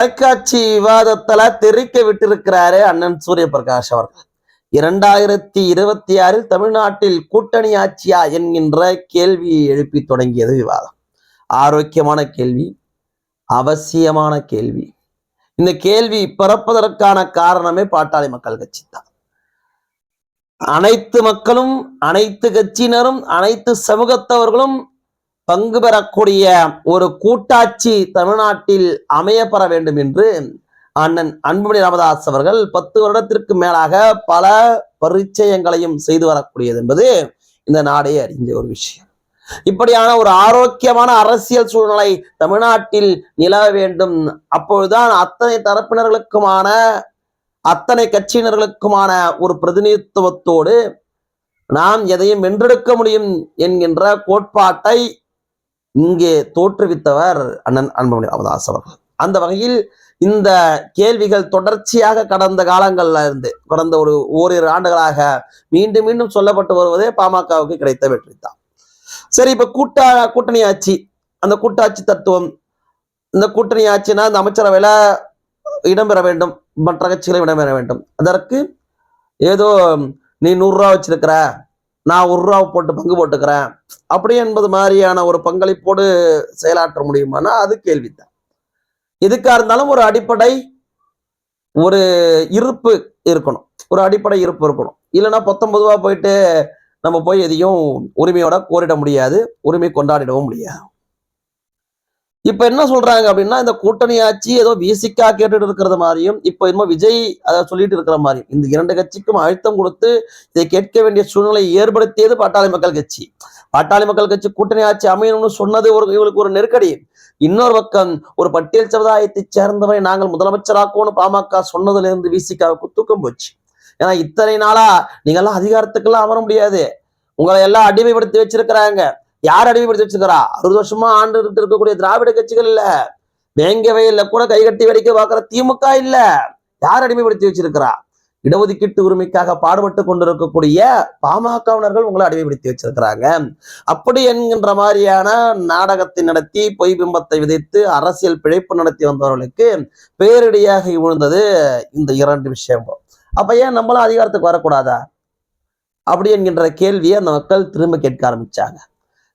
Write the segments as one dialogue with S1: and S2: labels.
S1: தொலைக்காட்சி விவாதத்துல தெரிக்க விட்டிருக்கிறாரு அண்ணன் சூரிய பிரகாஷ் அவர்கள். இரண்டாயிரத்தி இருபத்தி ஆறில் தமிழ்நாட்டில் கூட்டணி ஆட்சியா என்கின்ற கேள்வியை எழுப்பி தொடங்கியது விவாதம். ஆரோக்கியமான கேள்வி அவசியமான கேள்வி. இந்த கேள்வி பிறப்பதற்கான காரணமே பாட்டாளி மக்கள் கட்சி தான். அனைத்து மக்களும் அனைத்து கட்சியினரும் அனைத்து சமூகத்தவர்களும் பங்கு பெறக்கூடிய ஒரு கூட்டாட்சி தமிழ்நாட்டில் அமையப்பெற வேண்டும் என்று அண்ணன் அன்புமணி ராமதாஸ் அவர்கள் பத்து வருடத்திற்கு மேலாக பல பரிச்சயங்களையும் செய்து வரக்கூடியது என்பது இந்த நாடே அறிஞ்ச ஒரு விஷயம். இப்படியான ஒரு ஆரோக்கியமான அரசியல் சூழ்நிலை தமிழ்நாட்டில் நிலவ வேண்டும். அப்பொழுதுதான் அத்தனை தரப்பினர்களுக்குமான அத்தனை கட்சியினர்களுக்குமான ஒரு பிரதிநிதித்துவத்தோடு நாம் எதையும் வென்றெடுக்க முடியும் என்கின்ற கோட்பாட்டை இங்கே தோற்றுவித்தவர் அண்ணன் அன்புமணி ராமதாஸ் அவர்கள். அந்த வகையில் இந்த கேள்விகள் தொடர்ச்சியாக கடந்த காலங்கள்ல இருந்து கடந்த ஒரு ஓரிரு ஆண்டுகளாக மீண்டும் மீண்டும் சொல்லப்பட்டு வருவதே பாமகவுக்கு கிடைத்த வெற்றி தான். சரி இப்ப கூட்டா கூட்டணி ஆட்சி அந்த கூட்டாட்சி தத்துவம் இந்த கூட்டணி ஆட்சினா இந்த அமைச்சரவையில இடம்பெற வேண்டும் மற்ற கட்சிகளும் இடம்பெற வேண்டும். அதற்கு ஏதோ நீ நூறுரூவா வச்சிருக்கிற நான் ஒரு ரூபா போட்டு பங்கு போட்டுக்கிறேன். அப்படி என்பது மாதிரியான ஒரு பங்களிப்போடு செயலாற்ற முடியுமானா அது கேள்விதான். எதுக்காக இருந்தாலும் ஒரு அடிப்படை ஒரு இருப்பு இருக்கணும். ஒரு அடிப்படை இருப்பு இருக்கணும். இல்லைன்னா பத்தொன்பது ரூபா போயிட்டு நம்ம போய் எதையும் உரிமையோட கோரிட முடியாது. உரிமை கொண்டாடிடவும் முடியாது. இப்ப என்ன சொல்றாங்க அப்படின்னா இந்த கூட்டணி ஆட்சி ஏதோ விசிக்கா கேட்டுட்டு இருக்கிறது மாதிரியும் இப்போ என்னமோ விஜய் அதை சொல்லிட்டு இருக்கிற மாதிரியும் இந்த இரண்டு கட்சிக்கும் அழுத்தம் கொடுத்து இதை கேட்க வேண்டிய சூழ்நிலை ஏற்படுத்தியது பாட்டாளி மக்கள் கட்சி. பாட்டாளி மக்கள் கட்சி கூட்டணி ஆட்சி அமையணும்னு சொன்னது ஒரு இவங்களுக்கு ஒரு நெருக்கடி. இன்னொரு பக்கம் ஒரு பட்டியல் சமுதாயத்தை சேர்ந்தவரை நாங்கள் முதலமைச்சராக்கோன்னு பாமக சொன்னதுல இருந்து விசிகாவுக்கு தூக்கம் போச்சு. ஏன்னா இத்தனை நாளா நீங்கெல்லாம் அதிகாரத்துக்கெல்லாம் அமர முடியாது. உங்களை எல்லாம் அடிமைப்படுத்தி வச்சிருக்கிறாங்க. யார் அடிமைப்படுத்தி வச்சிருக்கிறா? அறுபது வருஷமா ஆண்டு இருக்கக்கூடிய திராவிட கட்சிகள் இல்ல. வேங்கவையில கூட கைகட்டி வெடிக்க பார்க்கிற திமுக இல்ல. யார் அடிமைப்படுத்தி வச்சிருக்கிறா? இடஒதுக்கீட்டு உரிமைக்காக பாடுபட்டு கொண்டிருக்கக்கூடிய பாமகவினர்கள் உங்களை அடிமைப்படுத்தி வச்சிருக்கிறாங்க. அப்படி என்கின்ற மாதிரியான நாடகத்தை நடத்தி பொய் பிம்பத்தை விதைத்து அரசியல் பிழைப்பு நடத்தி வந்தவர்களுக்கு பேரிடியாக விழுந்தது இந்த இரண்டு விஷயம் அப்ப ஏன் நம்மளும் அதிகாரத்துக்கு வரக்கூடாதா? அப்படி என்கின்ற கேள்வியை அந்த மக்கள் திரும்ப கேட்க ஆரம்பிச்சாங்க.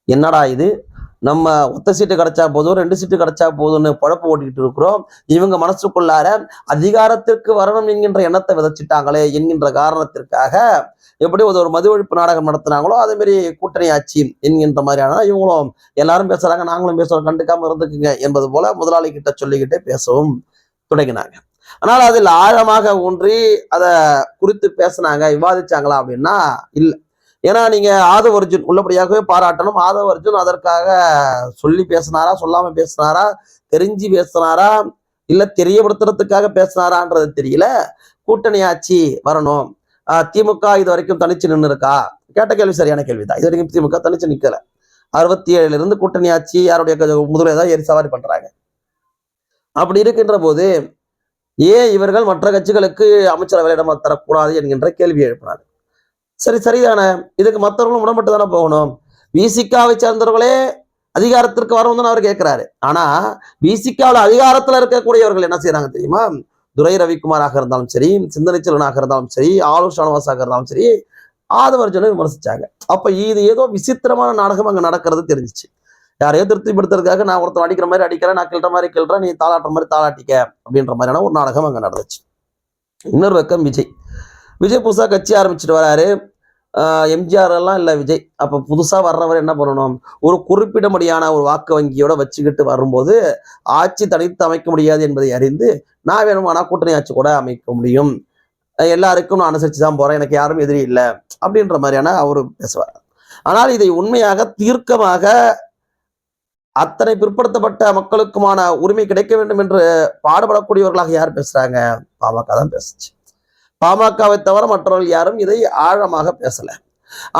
S1: என்னடா இது? நம்ம ஒத்த சீட்டு கிடைச்சா போதும் ரெண்டு சீட்டு கிடைச்சா போதும்னு பழப்பு ஓட்டிக்கிட்டு இருக்கிறோம். இவங்க மனசுக்குள்ளார அதிகாரத்திற்கு வரணும் என்கின்ற எண்ணத்தை விதைச்சிட்டாங்களே என்கின்ற காரணத்திற்காக எப்படி ஒரு ஒரு மது ஒழிப்பு நாடகம் நடத்துனாங்களோ அதே மாதிரி கூட்டணி ஆட்சி என்கின்ற மாதிரியான இவங்களும் எல்லாரும் பேசுறாங்க நாங்களும் பேசுறோம் கண்டுக்காம இருந்துக்குங்க என்பது போல முதலாளி கிட்ட சொல்லிக்கிட்டே பேசவும் தொடங்கினாங்க. ஆனால் அதில் ஆழமாக ஊன்றி அதை குறித்து பேசினாங்க விவாதிச்சாங்களா அப்படின்னா இல்லை. ஏன்னா நீங்க ஆதவ அர்ஜுன் உள்ளபடியாகவே பாராட்டணும். ஆதவ அர்ஜுன் அதற்காக சொல்லி பேசினாரா சொல்லாம பேசினாரா தெரிஞ்சு பேசினாரா இல்ல தெரியப்படுத்துறதுக்காக பேசினாரான்றது தெரியல. கூட்டணி ஆட்சி வரணும். ஆஹ் திமுக இது வரைக்கும் தனிச்சு நின்று இருக்கா கேட்ட கேள்வி சரியான கேள்விதான். இது வரைக்கும் திமுக தனிச்சு நிக்கல. அறுபத்தி ஏழுல இருந்து கூட்டணி ஆட்சி யாருடைய முதல்ல தான் ஏறி சவாரி பண்றாங்க. அப்படி இருக்கின்ற போது ஏன் இவர்கள் மற்ற கட்சிகளுக்கு அமைச்சரவையிடம் தரக்கூடாது என்கின்ற கேள்வி எழுப்பினார். சரி சரிதானே. இதுக்கு மற்றவர்களும் உடம்பட்டு தானே போகணும். விசிகாவை சேர்ந்தவர்களே அதிகாரத்திற்கு வரணும் அவர் கேட்கிறாரு. ஆனா விசிகாவில் அதிகாரத்துல இருக்கக்கூடியவர்கள் என்ன செய்யறாங்க தெரியுமா? துரை ரவிக்குமாராக இருந்தாலும் சரி சிந்தனை செல்வனாக இருந்தாலும் சரி ஆலூர் இருந்தாலும் சரி ஆதவர்ஜனை விமர்சிச்சாங்க. அப்ப இது ஏதோ விசித்திரமான நாடகம் அங்க நடக்கிறது தெரிஞ்சிச்சு. யாரையோ திருப்திப்படுத்துறதுக்காக நான் ஒருத்தர் அடிக்கிற மாதிரி அடிக்கிறேன் நான் கிள்ற மாதிரி கிள்றேன் நீ தாளாட்டுற மாதிரி தாளாட்டிக்க அப்படின்ற மாதிரியான ஒரு நாடகம் அங்க நடந்துச்சு. இன்னொரு பக்கம் விஜய். விஜய் புதுசாக கட்சி ஆரம்பிச்சுட்டு வராரு. எம்ஜிஆர் எல்லாம் இல்லை விஜய். அப்போ புதுசாக வர்றவர் என்ன பண்ணணும்? ஒரு குறிப்பிடமுடியான ஒரு வாக்கு வங்கியோட வச்சுக்கிட்டு வரும்போது ஆட்சி தனித்து அமைக்க முடியாது என்பதை அறிந்து நான் வேணுமானா கூட்டணி ஆட்சி கூட அமைக்க முடியும். எல்லாருக்கும் நான் அனுசரித்து தான் போகிறேன் எனக்கு யாரும் எதிரி இல்லை. அப்படின்ற மாதிரியான அவர் பேசுவார். ஆனால் இதை உண்மையாக தீர்க்கமாக அத்தனை பிற்படுத்தப்பட்ட மக்களுக்குமான உரிமை கிடைக்க வேண்டும் என்று பாடுபடக்கூடியவர்களாக யார் பேசுகிறாங்க பாமக தான் பேசுச்சு. பாமகவை தவிர மற்றவர்கள் யாரும் இதை ஆழமாக பேசல.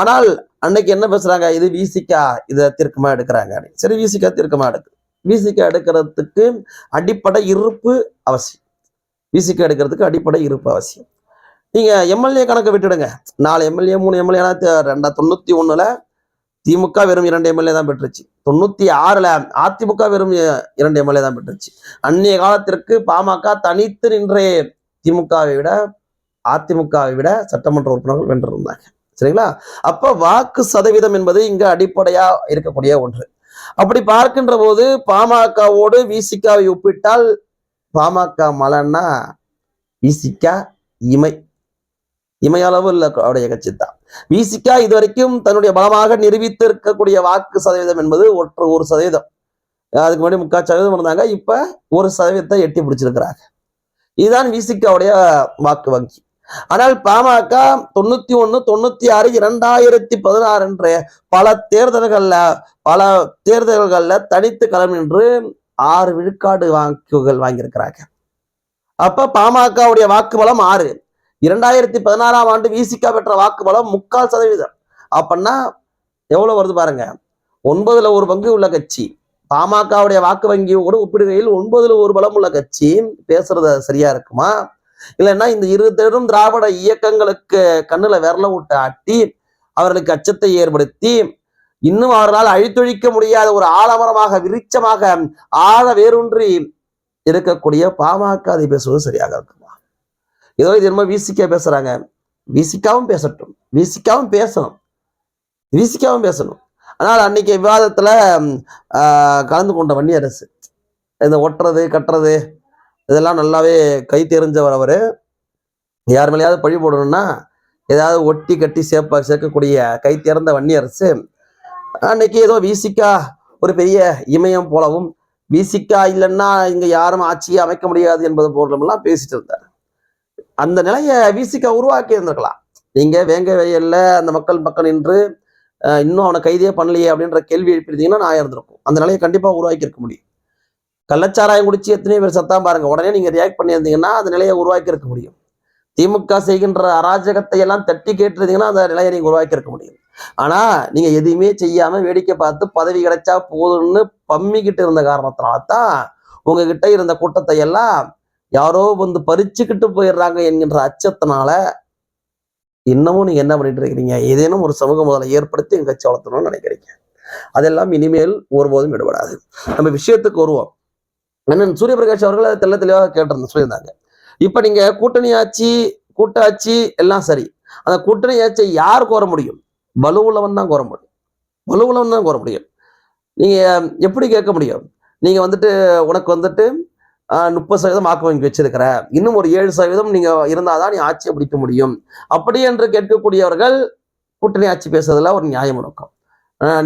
S1: ஆனால் அன்னைக்கு என்ன பேசுறாங்க? இது விசிகா இதை தீர்க்கமா எடுக்கிறாங்க சரி விசிகா தீர்க்கமா எடுக்கு. விசிகா எடுக்கிறதுக்கு அடிப்படை இருப்பு அவசியம். விசிகா எடுக்கிறதுக்கு அடிப்படை இருப்பு அவசியம். நீங்க எம்எல்ஏ கணக்கு விட்டுடுங்க. நாலு எம்எல்ஏ மூணு எம்எல்ஏ ரெண்டா தொண்ணூத்தி ஒண்ணுல திமுக வெறும் இரண்டு எம்எல்ஏ தான் பெற்றுச்சு. தொண்ணூத்தி ஆறுல அதிமுக வெறும் இரண்டு எம்எல்ஏ தான் பெற்றுச்சு. அந்நிய காலத்திற்கு பாமக தனித்து நின்றே திமுகவை விட அதிமுகவை விட சட்டமன்ற உறுப்பினர்கள் வென்றிருந்தாங்க. சரிங்களா? அப்போ வாக்கு சதவீதம் என்பது இங்கே அடிப்படையாக இருக்கக்கூடிய ஒன்று. அப்படி பார்க்கின்ற போது பாமகவோடு விசிகாவை ஒப்பிட்டால் பாமக மலன்னா விசிகா இமை. இமையளவு இல்லை அவருடைய கட்சி தான். விசிகா இதுவரைக்கும் தன்னுடைய பலமாக நிரூபித்து இருக்கக்கூடிய வாக்கு சதவீதம் என்பது ஒற்று ஒரு சதவீதம். அதுக்கு முன்னாடி முக்கால் சதவீதம் இருந்தாங்க இப்போ ஒரு சதவீதத்தை எட்டி பிடிச்சிருக்கிறாங்க. இதுதான் விசிகாவுடைய வாக்கு வங்கி. ஆனால் பாமக தொண்ணூத்தி ஒண்ணு தொண்ணூத்தி ஆறு இரண்டாயிரத்தி பதினாறு என்று பல தேர்தல்கள்ல பல தேர்தல்கள்ல தனித்து களம் நின்று ஆறு விழுக்காடு வாக்குகள் வாங்கியிருக்கிறாங்க. அப்ப பாமகவுடைய வாக்கு பலம் ஆறு. இரண்டாயிரத்தி பதினாறாம் ஆண்டு விசிகா பெற்ற வாக்கு பலம் முக்கால் சதவீதம். அப்படின்னா எவ்வளவு வருது பாருங்க. ஒன்பதுல ஒரு பங்கு உள்ள கட்சி. பாமகவுடைய வாக்கு வங்கியோடு ஒப்பிடுகையில் ஒன்பதுல ஒரு பலம் உள்ள கட்சி. பேசுறது சரியா இருக்குமா? இல்லைன்னா இந்த இரு தேரும் திராவிட இயக்கங்களுக்கு கண்ணுல விரல விட்டு ஆட்டி அவர்களுக்கு அச்சத்தை ஏற்படுத்தி இன்னும் அவர்களால் அழித்தொழிக்க முடியாத ஒரு ஆலமரமாக விருட்சமாக ஆழ வேரூன்றி இருக்கக்கூடிய பாமக அதை பேசுவது சரியாக இருக்குமா? ஏதோ இது என்னமோ விசிக்க பேசுறாங்க. விசிக்காவும் பேசட்டும். விசிக்காவும் பேசணும். விசிக்காவும் பேசணும். ஆனால் அன்னைக்கு விவாதத்துல ஆஹ், கலந்து கொண்ட வன்னி அரசு இந்த ஒட்டுறது கட்டுறது இதெல்லாம் நல்லாவே கை தெரிஞ்சவர் அவர். யார் மேலேயாவது பழி போடணும்னா ஏதாவது ஒட்டி கட்டி சேர்ப்ப சேர்க்கக்கூடிய கை திறந்த வன்னியரசு அன்னைக்கு ஏதோ வீசிக்கா ஒரு பெரிய இமயம் போலவும் வீசிக்கா இல்லைன்னா இங்கே யாரும் ஆட்சியை அமைக்க முடியாது என்பது போன்றமெல்லாம் பேசிட்டு இருந்தார். அந்த நிலையை வீசிக்கா உருவாக்கி இருந்திருக்கலாம் நீங்கள் வேங்க வயலில் அந்த மக்கள் பக்கம் நின்று இன்னும் அவனை கைதே பண்ணலையே அப்படின்ற கேள்வி எழுப்பியிருந்தீங்கன்னா நான் இருந்திருக்கும். அந்த நிலையை கண்டிப்பாக உருவாக்கி இருக்க முடியும். கள்ளச்சாராயம் குடிச்சு எத்தனையோ பேர் சத்தம் பாருங்க. உடனே நீங்க ரியாக்ட் பண்ணியிருந்தீங்கன்னா அந்த நிலையை உருவாக்கி இருக்க முடியும். திமுக செய்கின்ற அராஜகத்தை எல்லாம் தட்டி கேட்டிருந்தீங்கன்னா அந்த நிலையை நீங்க உருவாக்கி இருக்க முடியும். ஆனா நீங்க எதையுமே செய்யாம வேடிக்கை பார்த்து பதவி கிடைச்சா போதும்னு பம்மிக்கிட்டு இருந்த காரணத்தினால தான் உங்ககிட்ட இருந்த கூட்டத்தை எல்லாம் யாரோ வந்து பறிச்சுக்கிட்டு போயிடுறாங்க என்கின்ற அச்சத்தினால இன்னமும் நீங்க என்ன பண்ணிட்டு இருக்கிறீங்க? ஏதேனும் ஒரு சமூக முதலை ஏற்படுத்தி எங்க கட்சி வளர்த்தணும்னு நினைக்கிறீங்க. அதெல்லாம் இனிமேல் ஒருபோதும் விடுபடாது. நம்ம விஷயத்துக்கு வருவோம். அண்ணன் சூரியபிரகாஷ் அவர்கள் அதை தெல்ல தெளிவாக கேட்டிருந்த சொல்லியிருந்தாங்க. இப்போ நீங்க கூட்டணி ஆட்சி கூட்டாட்சி எல்லாம் சரி. அந்த கூட்டணி ஆட்சியை யார் கோர முடியும்? வலுவுள்ளவன் தான் கோர முடியும். வலுவுள்ளவன் தான் கோர முடியும். நீங்க எப்படி கேட்க முடியும்? நீங்க வந்துட்டு உனக்கு வந்துட்டு முப்பது சதவீதம் வாக்கு வங்கி வச்சிருக்கிற. இன்னும் ஒரு ஏழு சதவீதம் நீங்க இருந்தாதான் நீ ஆட்சியை பிடிக்க முடியும். அப்படி என்று கேட்கக்கூடியவர்கள் கூட்டணி ஆட்சி பேசுறதுல ஒரு நியாயம் இருக்கும்.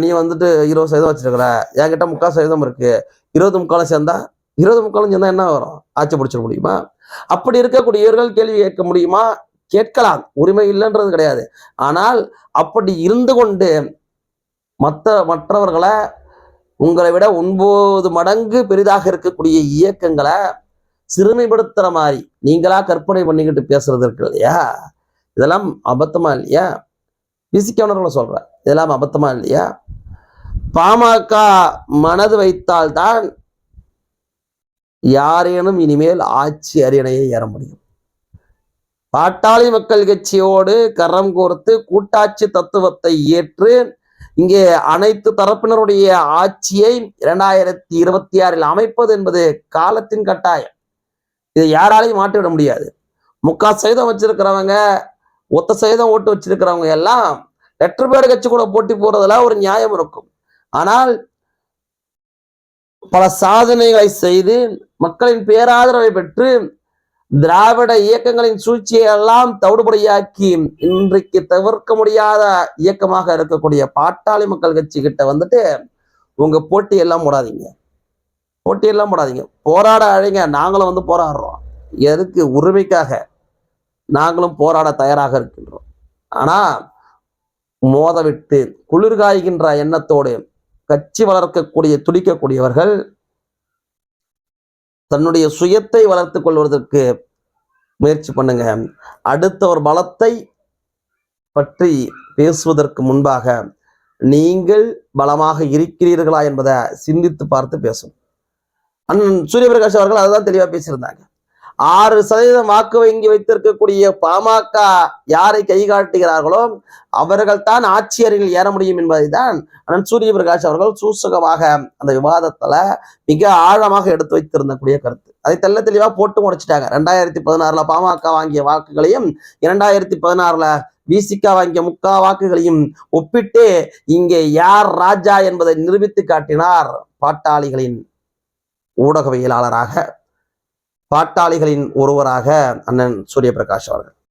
S1: நீ வந்துட்டு இருபது சதவீதம் வச்சிருக்கிற. என்கிட்ட முக்கால் சதவீதம் இருக்கு. இருபது முக்காலும் சேர்ந்தா இருபது முக்காலும் சேர்ந்தா என்ன வரும்? ஆட்சி பிடிச்சிட முடியுமா? அப்படி இருக்கக்கூடியவர்கள் கேள்வி கேட்க முடியுமா? கேட்கலாம். உரிமை இல்லைன்றது கிடையாது. ஆனால் அப்படி இருந்து கொண்டு மற்ற மற்றவர்களை உங்களை விட ஒன்பது மடங்கு பெரிதாக இருக்கக்கூடிய இயக்கங்களை சிறுமைப்படுத்துகிற மாதிரி நீங்களா கற்பனை பண்ணிக்கிட்டு பேசுறது இருக்கு இல்லையா? இதெல்லாம் அபத்தமா இல்லையா? பிசிக்கானவர்களை சொல்றேன். இதெல்லாம் அபத்தமா இல்லையா? பாமக மனது வைத்தால்தான் யாரேனும் இனிமேல் ஆட்சி அரியணையை ஏற முடியும். பாட்டாளி மக்கள் கட்சியோடு கரம் கோர்த்து கூட்டாட்சி தத்துவத்தை ஏற்று இங்கே அனைத்து தரப்பினருடைய ஆட்சியை இரண்டாயிரத்தி இருபத்தி ஆறில் அமைப்பது என்பது காலத்தின் கட்டாயம். இதை யாராலையும் மாற்றிவிட முடியாது. முக்கால் சதவீதம் வச்சிருக்கிறவங்க ஒத்த சதவீதம் ஓட்டு வச்சிருக்கிறவங்க எல்லாம் லெட்டர் பேர் கட்சி கூட போட்டி போறதுல ஒரு நியாயம் இருக்கும். ஆனால் பல சாதனைகளை செய்து மக்களின் பேராதரவை பெற்று திராவிட இயக்கங்களின் சூழ்ச்சியை எல்லாம் தவிடுபடியாக்கி இன்றைக்கு தவிர்க்க முடியாத இயக்கமாக இருக்கக்கூடிய பாட்டாளி மக்கள் கட்சி கிட்ட வந்துட்டு உங்க போட்டி எல்லாம் போடாதீங்க. போட்டி எல்லாம் போடாதீங்க. போராட அழைங்க. நாங்களும் வந்து போராடுறோம். எதுக்கு? உரிமைக்காக நாங்களும் போராட தயாராக இருக்கின்றோம். ஆனா மோதவிட்டு குளிர்காய்கின்ற எண்ணத்தோடு கட்சி வளர்க்கக்கூடிய துடிக்கக்கூடியவர்கள் தன்னுடைய சுயத்தை வளர்த்துக் கொள்வதற்கு முயற்சி பண்ணுங்க. அடுத்த ஒரு பலத்தை பற்றி பேசுவதற்கு முன்பாக நீங்கள் பலமாக இருக்கிறீர்களா என்பதை சிந்தித்து பார்த்து பேசும் அண்ணன் சூரியபிரகாஷ் அவர்கள் அதுதான் தெளிவாக பேசியிருந்தாங்க. ஆறு சதவீதம் வாக்கு வங்கி வைத்திருக்கக்கூடிய பாமக யாரை கை காட்டுகிறார்களோ அவர்கள் தான் ஆட்சி அறையில் ஏற முடியும் என்பதை தான் அண்ணன் சூரிய பிரகாஷ் அவர்கள் சூசகமாக அந்த விவாதத்துல மிக ஆழமாக எடுத்து வைத்திருந்தக்கூடிய கருத்து. அதை தெள்ள தெளிவா போட்டு முடிச்சிட்டாங்க. ரெண்டாயிரத்தி பதினாறுல பாமக வாங்கிய வாக்குகளையும் இரண்டாயிரத்தி பதினாறுல விசிகா வாங்கிய முக்கா வாக்குகளையும் ஒப்பிட்டு இங்கே யார் ராஜா என்பதை நிரூபித்து காட்டினார் பாட்டாளிகளின் ஊடகவியலாளராக பாட்டாளிகளின் ஒருவராக அண்ணன் சூரியபிரகாஷ் அவர்கள்.